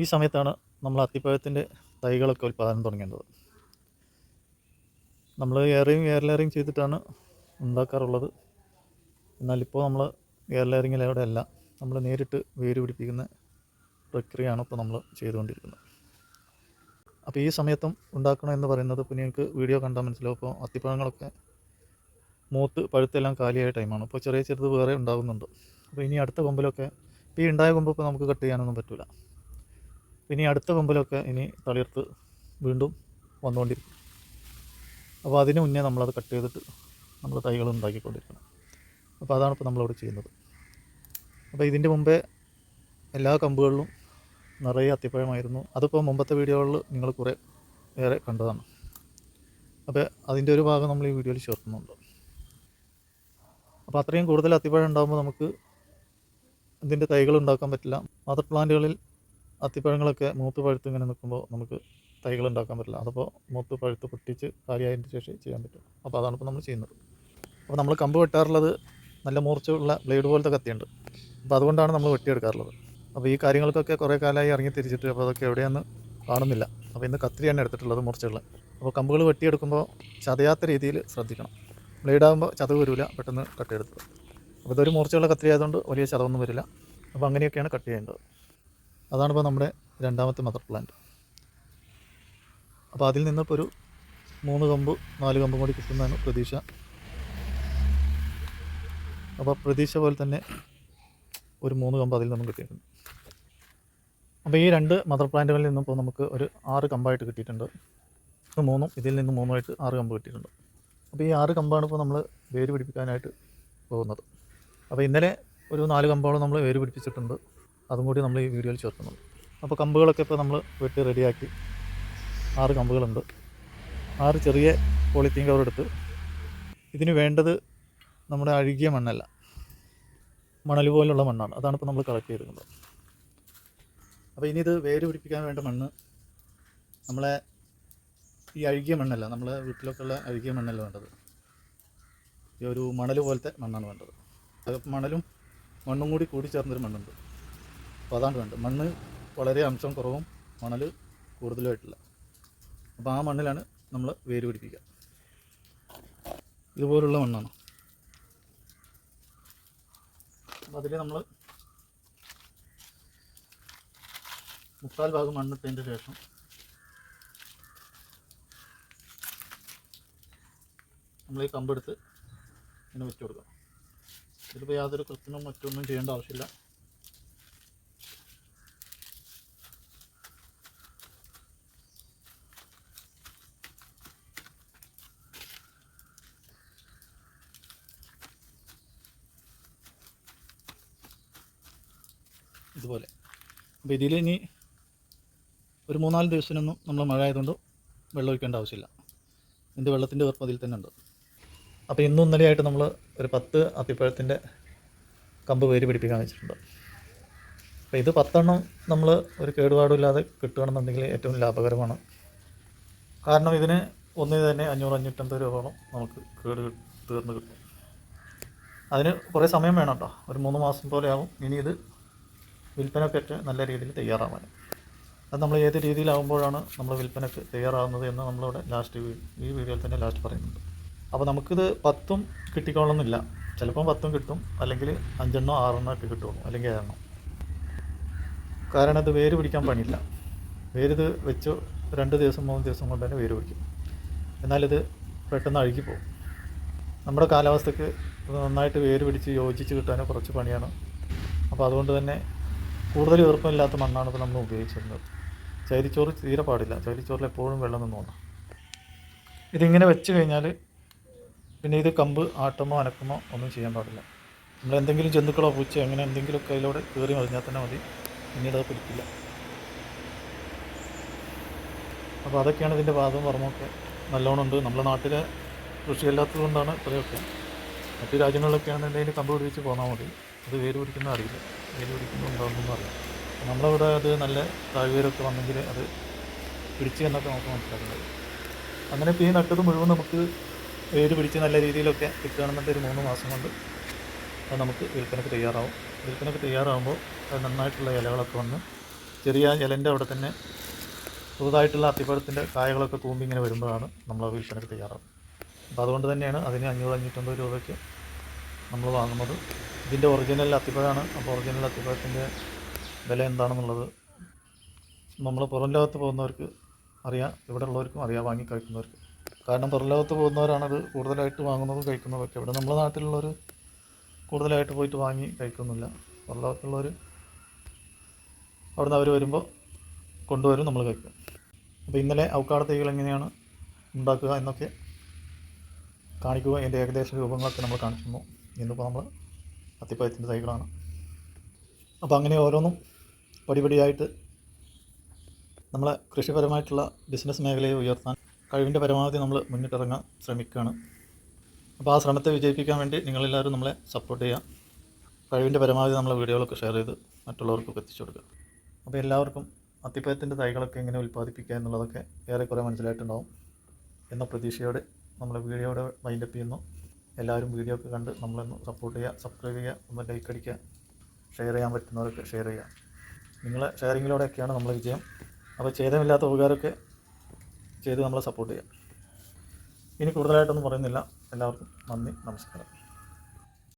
ഈ സമയത്താണ് നമ്മൾ അത്തിപ്പഴത്തിന്റെ തൈകളൊക്കെ ഉൽപ്പാദനം തുടങ്ങേണ്ടത്. നമ്മൾ എയറിങ് എയർ ലെയറിങ് ചെയ്തിട്ടാണ് ഉണ്ടാക്കാറുള്ളത്. എന്നാൽ ഇപ്പോൾ നമ്മൾ എയർ ലെയറിങ്ങിലൂടെ അല്ല നമ്മൾ നേരിട്ട് വേര് പിടിപ്പിക്കുന്ന പ്രക്രിയയാണ് ഇപ്പോൾ നമ്മൾ ചെയ്തുകൊണ്ടിരിക്കുന്നത്. അപ്പോൾ ഈ സമയത്തും ഉണ്ടാക്കണം എന്ന് പറയുന്നത് ഇപ്പോൾ നിങ്ങൾക്ക് വീഡിയോ കണ്ടാൽ മനസ്സിലാവും. ഇപ്പോൾ അത്തിപ്പഴങ്ങളൊക്കെ മൂത്ത് പഴുത്തെല്ലാം കാലിയായ ടൈമാണ്. ഇപ്പോൾ ചെറിയ ചെറുത് വേറെ ഉണ്ടാകുന്നുണ്ട് അപ്പോൾ ഇനി അടുത്ത കൊമ്പിലൊക്കെ ഇപ്പോൾ ഈ ഉണ്ടായ കൊമ്പ് ഇപ്പോൾ നമുക്ക് കട്ട് ചെയ്യാനൊന്നും പറ്റില്ല ഇനി അടുത്ത കൊമ്പിലൊക്കെ ഇനി തളിർത്ത് വീണ്ടും വന്നുകൊണ്ടിരിക്കും. അപ്പോൾ അതിന് മുന്നേ നമ്മളത് കട്ട് ചെയ്തിട്ട് നമ്മൾ തൈകൾ ഉണ്ടാക്കിക്കൊണ്ടിരിക്കണം. അപ്പോൾ അതാണ് ഇപ്പോൾ നമ്മളിവിടെ ചെയ്യുന്നത്. അപ്പോൾ ഇതിന്റെ മുമ്പേ എല്ലാ കമ്പുകളിലും നിറയെ അത്തിപ്പഴമായിരുന്നു. അതിപ്പോൾ മുമ്പത്തെ വീഡിയോകളിൽ നിങ്ങൾ കുറേ ഏറെ കണ്ടതാണ്. അപ്പോൾ അതിന്റെ ഒരു ഭാഗം നമ്മൾ ഈ വീഡിയോയിൽ ചേർക്കുന്നുണ്ട്. അപ്പോൾ അത്രയും കൂടുതൽ അത്തിപ്പഴം ഉണ്ടാകുമ്പോൾ നമുക്ക് ഇതിന്റെ തൈകൾ ഉണ്ടാക്കാൻ പറ്റില്ല. മദർ പ്ലാന്റുകളിൽ അത്തിപ്പഴങ്ങളൊക്കെ മൂത്ത് പഴുത്ത് ഇങ്ങനെ നിൽക്കുമ്പോൾ നമുക്ക് തൈകൾ ഉണ്ടാക്കാൻ പറ്റില്ല. അതപ്പോൾ മൂത്ത് പഴുത്ത് പൊട്ടിച്ച് കാലിയായതിന്റെ ശേഷം ചെയ്യാൻ പറ്റും. അപ്പോൾ അതാണ് ഇപ്പോൾ നമ്മൾ ചെയ്യുന്നത്. അപ്പോൾ നമ്മൾ കമ്പ് വെട്ടാറുള്ളത് നല്ല മൂർച്ചയുള്ള ബ്ലേഡ് പോലത്തെ കത്തിയുണ്ട്. അപ്പോൾ അതുകൊണ്ടാണ് നമ്മൾ വെട്ടിയെടുക്കാറുള്ളത്. അപ്പോൾ ഈ കാര്യങ്ങൾക്കൊക്കെ കുറേ കാലമായി ഇറങ്ങി തിരിച്ചിട്ട് അപ്പോൾ അതൊക്കെ എവിടെയെന്ന് കാണുന്നില്ല. അപ്പോൾ ഇന്ന് കത്തിരിയാണ് എടുത്തിട്ടുള്ളത് മൂർച്ചയുള്ള. അപ്പോൾ കമ്പുകൾ വെട്ടിയെടുക്കുമ്പോൾ ചതയാത്ത രീതിയിൽ ശ്രദ്ധിക്കണം. ബ്ലേഡ് ആകുമ്പോൾ ചതവ് വരില്ല പെട്ടെന്ന് കട്ട് ചെയ്തെടുത്തത് അപ്പോൾ ഇതൊരു മൂർച്ചയുള്ള കത്തിരി ആയതുകൊണ്ട് വലിയ ചതവൊന്നും വരില്ല. അപ്പോൾ അങ്ങനെയൊക്കെയാണ് കട്ട് ചെയ്യേണ്ടത്. അതാണിപ്പോൾ നമ്മുടെ രണ്ടാമത്തെ മദർ പ്ലാന്റ്. അപ്പോൾ അതിൽ നിന്നിപ്പോൾ ഒരു മൂന്ന് കമ്പ് നാല് കമ്പും കൂടി കിട്ടുന്നതാണ് പ്രതീക്ഷ. അപ്പോൾ പ്രതീക്ഷ പോലെ തന്നെ ഒരു മൂന്ന് കമ്പ് അതിൽ നിന്നും കിട്ടിയിട്ടുണ്ട്. അപ്പോൾ ഈ രണ്ട് മദർ പ്ലാന്റുകളിൽ നിന്നും നമുക്ക് ഒരു ആറ് കമ്പായിട്ട് കിട്ടിയിട്ടുണ്ട്. മൂന്നും ഇതിൽ നിന്ന് മൂന്നുമായിട്ട് ആറ് കമ്പ് കിട്ടിയിട്ടുണ്ട്. അപ്പോൾ ഈ ആറ് കമ്പാണ് ഇപ്പോൾ നമ്മൾ വേര് പിടിപ്പിക്കാനായിട്ട് പോകുന്നത്. അപ്പോൾ ഇന്നലെ ഒരു നാല് കമ്പോളം നമ്മൾ വേര് പിടിപ്പിച്ചിട്ടുണ്ട്. അതും കൂടി നമ്മൾ ഈ വീഡിയോയിൽ ചേർക്കുന്നുണ്ട്. അപ്പോൾ കമ്പുകളൊക്കെ ഇപ്പോൾ നമ്മൾ വെട്ടി റെഡിയാക്കി ആറ് കമ്പുകളുണ്ട്. ആറ് ചെറിയ പോളിത്തീൻ കവർ എടുത്ത് ഇതിന് വേണ്ടത് നമ്മുടെ അഴുകിയ മണ്ണല്ല മണൽ പോലുള്ള മണ്ണാണ്. അതാണ് ഇപ്പോൾ നമ്മൾ കളക്ട് ചെയ്തിരിക്കുന്നത്. അപ്പോൾ ഇനി ഇത് വേര് പിടിപ്പിക്കാൻ വേണ്ട മണ്ണ് നമ്മളെ ഈ അഴുകിയ മണ്ണല്ല നമ്മളെ വീട്ടിലൊക്കെ ഉള്ള അഴുകിയ മണ്ണല്ല വേണ്ടത്. ഈ ഒരു മണൽ പോലത്തെ മണ്ണാണ് വേണ്ടത്. അത് മണലും മണ്ണും കൂടി കൂടി ചേർന്നൊരു മണ്ണുണ്ട്. അപ്പോൾ അതാണ് വേണ്ടത്. മണ്ണ് വളരെ അംശം കുറവും മണൽ കൂടുതലുമായിട്ടില്ല അപ്പോൾ ആ മണ്ണിലാണ് നമ്മൾ വേര് പിടിപ്പിക്കുക. ഇതുപോലുള്ള മണ്ണാണ്. അതിൽ നമ്മൾ മുക്കാൽ ഭാഗം മണ്ണിട്ടതിന്റെ ശേഷം നമ്മൾ ഈ കമ്പെടുത്ത് ഇങ്ങനെ വെച്ച് കൊടുക്കണം ഇതിലിപ്പോൾ യാതൊരു കൃത്യമോ മറ്റൊന്നും ചെയ്യേണ്ട ആവശ്യമില്ല. ഇതുപോലെ. അപ്പോൾ ഇതിൽ ഇനി ഒരു മൂന്നാൽ ദിവസത്തിനൊന്നും നമ്മൾ മഴ ആയതുകൊണ്ട് വെള്ളം ഒഴിക്കേണ്ട ആവശ്യമില്ല. ഇതിന്റെ വെള്ളത്തിന്റെ വെറുപ്പ് അതിൽ തന്നെ ഉണ്ട്. അപ്പോൾ ഇന്നും ഇന്നലെയായിട്ട് നമ്മൾ ഒരു പത്ത് അത്തിപ്പഴത്തിന്റെ കമ്പ് വേര് പിടിപ്പിക്കാൻ വെച്ചിട്ടുണ്ട്. അപ്പോൾ ഇത് പത്തെണ്ണം നമ്മൾ ഒരു കേടുപാടുമില്ലാതെ കിട്ടുകയാണെന്നുണ്ടെങ്കിൽ ഏറ്റവും ലാഭകരമാണ്. കാരണം ഇതിന് ഒന്നിന് തന്നെ അഞ്ഞൂറ് അഞ്ഞൂറ്റമ്പത് രൂപയോളം നമുക്ക് കേട് തീർന്ന് കിട്ടും. അതിന് കുറേ സമയം വേണം കേട്ടോ. ഒരു മൂന്ന് മാസം പോലെ ആവും. ഇനി ഇത് വിൽപ്പനക്കൊക്കെ നല്ല രീതിയിൽ തയ്യാറാവാൻ. അത് നമ്മൾ ഏത് രീതിയിലാവുമ്പോഴാണ് നമ്മൾ വിൽപ്പനക്ക് തയ്യാറാവുന്നത് എന്ന് നമ്മളിവിടെ ലാസ്റ്റ് ഈ വീഡിയോയിൽ തന്നെ ലാസ്റ്റ് പറയുന്നുണ്ട്. അപ്പോൾ നമുക്കിത് പത്തും കിട്ടിക്കോളണമെന്നില്ല. ചിലപ്പം പത്തും കിട്ടും. അല്ലെങ്കിൽ അഞ്ചെണ്ണോ ആറെണ്ണോ ഒക്കെ കിട്ടുള്ളൂ അല്ലെങ്കിൽ ഏഴെണ്ണം. കാരണം ഇത് വേര് പിടിക്കാൻ പണിയില്ല. വേരിത് വെച്ച് രണ്ട് ദിവസം മൂന്ന് ദിവസം കൊണ്ട് തന്നെ വേര് പിടിക്കും. എന്നാലിത് പെട്ടെന്ന് അഴുകി പോകും. നമ്മുടെ കാലാവസ്ഥയ്ക്ക് നന്നായിട്ട് വേര് പിടിച്ച് യോജിച്ച് കിട്ടാൻ കുറച്ച് പണിയാണ്. അപ്പോൾ അതുകൊണ്ട് തന്നെ കൂടുതൽ ഈർപ്പമില്ലാത്ത മണ്ണാണ് ഇപ്പോൾ നമ്മൾ ഉപയോഗിച്ചിരുന്നത്. ചൈരിച്ചോറ് തീരെ പാടില്ല. ചൈരിച്ചോറിൽ എപ്പോഴും വെള്ളം നിന്നോണം ഇതിങ്ങനെ വെച്ച് കഴിഞ്ഞാൽ പിന്നെ ഇത് കമ്പ് ആട്ടമോ അനക്കമോ ഒന്നും ചെയ്യാൻ പാടില്ല. നമ്മൾ എന്തെങ്കിലും ജന്തുക്കളോ പൂച്ച അങ്ങനെ എന്തെങ്കിലുമൊക്കെ അതിലൂടെ കയറി മറിഞ്ഞാൽ തന്നെ മതി. പിന്നീട് അത് പിടിക്കില്ല. അപ്പോൾ അതൊക്കെയാണ് ഇതിന്റെ വാദവും വർമ്മമൊക്കെ നല്ലോണം ഉണ്ട് നമ്മുടെ നാട്ടിലെ കൃഷിയല്ലാത്തത് കൊണ്ടാണ് ഇത്രയൊക്കെ. മറ്റു രാജ്യങ്ങളിലൊക്കെ ആണെന്നുണ്ടെങ്കിൽ കമ്പ് പിടിച്ച് പോന്നാൽ മതി. അത് വേര് പിടിക്കുന്ന അറിയില്ല. വേര് പിടിക്കുന്ന ഉണ്ടാകുന്നൊന്നും അറിയില്ല. നമ്മളവിടെ അത് നല്ല താഴ്വേരൊക്കെ വന്നെങ്കിൽ അത് പിടിച്ച് എന്നൊക്കെ നമുക്ക് മനസ്സിലാക്കുന്നത് അങ്ങനെ ഇപ്പോൾ ഈ നട്ടത് മുഴുവൻ നമുക്ക് വേര് പിടിച്ച് നല്ല രീതിയിലൊക്കെ കിട്ടുകയാണെന്നുണ്ടെങ്കിൽ ഒരു മൂന്ന് മാസം കൊണ്ട് അത് നമുക്ക് വിൽപ്പനക്ക് തയ്യാറാവും. വിൽപ്പനക്ക് തയ്യാറാകുമ്പോൾ അത് നന്നായിട്ടുള്ള ഇലകളൊക്കെ വന്ന് ചെറിയ ഇലന്റെ അവിടെ തന്നെ പുതുതായിട്ടുള്ള അത്തിപ്പഴത്തിന്റെ കായകളൊക്കെ തൂമ്പി ഇങ്ങനെ വരുമ്പോഴാണ് നമ്മൾ വിൽപ്പനക്ക് തയ്യാറാവുന്നത്. അപ്പോൾ അതുകൊണ്ട് തന്നെയാണ് അതിന് അഞ്ഞൂറ് അഞ്ഞൂറ്റമ്പത് രൂപയ്ക്ക് നമ്മൾ വാങ്ങുന്നത്. ഇതിന്റെ ഒറിജിനൽ അത്തിപ്പഴമാണ് അപ്പോൾ ഒറിജിനൽ അത്തിപ്പഴത്തിന്റെ വില എന്താണെന്നുള്ളത് നമ്മൾ പുറം ലോകത്ത് പോകുന്നവർക്ക് അറിയാം. ഇവിടെ ഉള്ളവർക്കും അറിയാം വാങ്ങി കഴിക്കുന്നവർക്ക്. കാരണം പുറം ലോകത്ത് പോകുന്നവരാണത് കൂടുതലായിട്ട് വാങ്ങുന്നതും കഴിക്കുന്നതൊക്കെ. ഇവിടെ നമ്മുടെ നാട്ടിലുള്ളവർ കൂടുതലായിട്ട് പോയിട്ട് വാങ്ങി കഴിക്കുന്നില്ല. പുറം ലോകത്തുള്ളവർ അവിടുന്ന് അവർ വരുമ്പോൾ കൊണ്ടുവരും നമ്മൾ കഴിക്കും. അപ്പോൾ ഇന്നലെ ഔക്കാട തൈകൾ എങ്ങനെയാണ് ഉണ്ടാക്കുക എന്നൊക്കെ കാണിക്കുക അതിന്റെ ഏകദേശ രൂപങ്ങളൊക്കെ നമ്മൾ കാണിക്കുന്നു. ഇന്നിപ്പോൾ നമ്മൾ അത്തിപ്പഴത്തിന്റെ തൈകളാണ്. അപ്പോൾ അങ്ങനെ ഓരോന്നും പടിപടിയായിട്ട് നമ്മളെ കൃഷിപരമായിട്ടുള്ള ബിസിനസ് മേഖലയെ ഉയർത്താൻ കഴിവിന്റെ പരമാവധി നമ്മൾ മുന്നിട്ടിറങ്ങാൻ ശ്രമിക്കുകയാണ്. അപ്പോൾ ആ ശ്രമത്തെ വിജയിപ്പിക്കാൻ വേണ്ടി നിങ്ങളെല്ലാവരും നമ്മളെ സപ്പോർട്ട് ചെയ്യുക. കഴിവിന്റെ പരമാവധി നമ്മളെ വീഡിയോകളൊക്കെ ഷെയർ ചെയ്ത് മറ്റുള്ളവർക്കൊക്കെ എത്തിച്ചു കൊടുക്കുക. അപ്പോൾ എല്ലാവർക്കും അത്തിപ്പഴത്തിന്റെ തൈകളൊക്കെ എങ്ങനെ ഉൽപ്പാദിപ്പിക്കുക എന്നുള്ളതൊക്കെ ഏറെക്കുറെ മനസ്സിലായിട്ടുണ്ടാവും എന്ന പ്രതീക്ഷയോടെ നമ്മൾ വീഡിയോയുടെ വൈൻഡപ്പ് ചെയ്യുന്നു. എല്ലാവരും വീഡിയോ ഒക്കെ കണ്ട് നമ്മളൊന്ന് സപ്പോർട്ട് ചെയ്യുക സബ്സ്ക്രൈബ് ചെയ്യുക ഒന്ന് ലൈക്ക് അടിക്കുക ഷെയർ ചെയ്യാൻ പറ്റുന്നവരൊക്കെ ഷെയർ ചെയ്യുക. നിങ്ങളെ ഷെയറിങ്ങിലൂടെയൊക്കെയാണ് നമ്മളെ വിജയം. അപ്പോൾ ചെയ്തമില്ലാത്ത ഉപകാരമൊക്കെ ചെയ്ത് നമ്മളെ സപ്പോർട്ട് ചെയ്യുക. ഇനി കൂടുതലായിട്ടൊന്നും പറയുന്നില്ല. എല്ലാവർക്കും നന്ദി നമസ്കാരം.